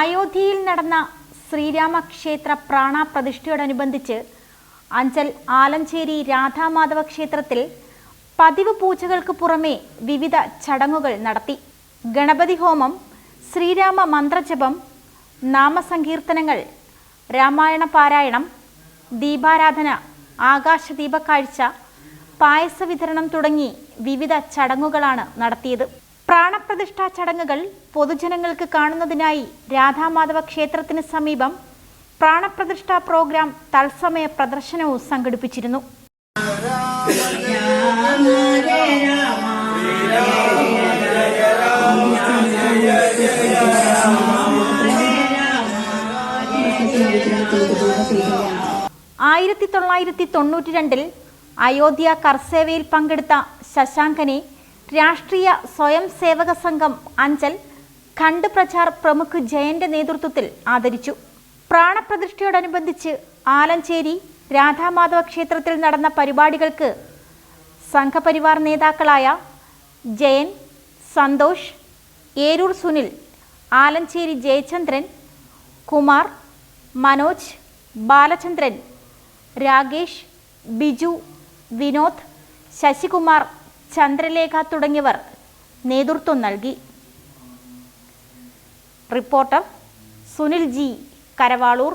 അയോധ്യയിൽ നടന്ന ശ്രീരാമക്ഷേത്ര പ്രാണപ്രതിഷ്ഠയോടനുബന്ധിച്ച് അഞ്ചൽ ആലഞ്ചേരി രാധാമാധവ ക്ഷേത്രത്തിൽ പതിവ് പൂജകൾക്ക് പുറമെ വിവിധ ചടങ്ങുകൾ നടത്തി. ഗണപതി ഹോമം ശ്രീരാമ മന്ത്രജപം നാമസങ്കീർത്തനങ്ങൾ രാമായണ പാരായണം ദീപാരാധന ആകാശദീപക്കാഴ്ച പായസ വിതരണം തുടങ്ങി വിവിധ ചടങ്ങുകളാണ് നടത്തിയത്. പ്രാണപ്രതിഷ്ഠാ ചടങ്ങുകൾ പൊതുജനങ്ങൾക്ക് കാണുന്നതിനായി രാധാമാധവ ക്ഷേത്രത്തിന് സമീപം പ്രാണപ്രതിഷ്ഠാ പ്രോഗ്രാം തത്സമയ പ്രദർശനവും സംഘടിപ്പിച്ചിരുന്നു. ആയിരത്തി തൊള്ളായിരത്തി തൊണ്ണൂറ്റി രണ്ടിൽ അയോധ്യ കർസേവയിൽ പങ്കെടുത്ത ശശാങ്കനെ രാഷ്ട്രീയ സ്വയം സേവക സംഘം അഞ്ചൽ ഖണ്ഡ് പ്രചാർ പ്രമുഖ് ജയന്റെ നേതൃത്വത്തിൽ ആദരിച്ചു. പ്രാണപ്രതിഷ്ഠയോടനുബന്ധിച്ച് ആലഞ്ചേരി രാധാമാധവ ക്ഷേത്രത്തിൽ നടന്ന പരിപാടികൾക്ക് സംഘപരിവാർ നേതാക്കളായ ജയൻ സന്തോഷ് ഏരൂർ സുനിൽ ആലഞ്ചേരി ജയചന്ദ്രൻ കുമാർ മനോജ് ബാലചന്ദ്രൻ രാകേഷ് ബിജു വിനോദ് ശശികുമാർ ചന്ദ്രലേഖ തുടങ്ങിയവർ നേതൃത്വം നൽകി. Reporter Sunil G Karavaloor